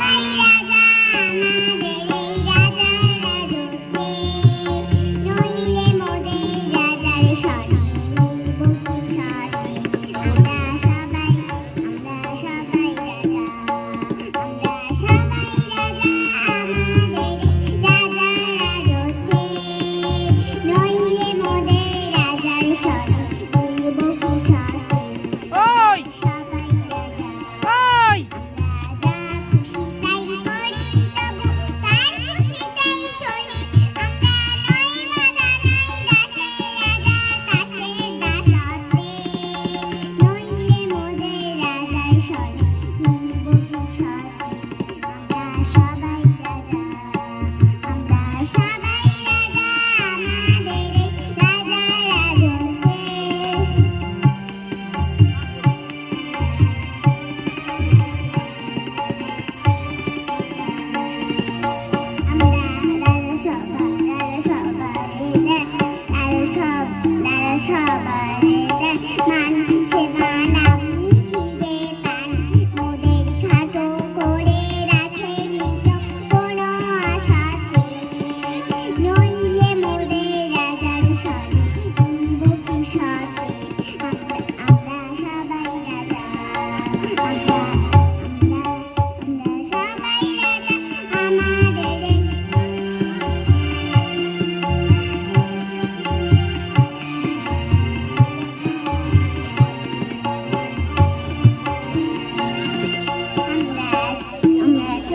มาลี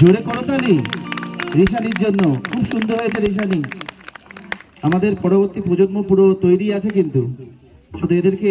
জোরে করতালি ঋষানির জন্য। খুব সুন্দর হয়েছে ঋষানি আমাদের পরবর্তী প্রজন্ম পুরো তৈরি আছে কিন্তু। শুধু এদেরকে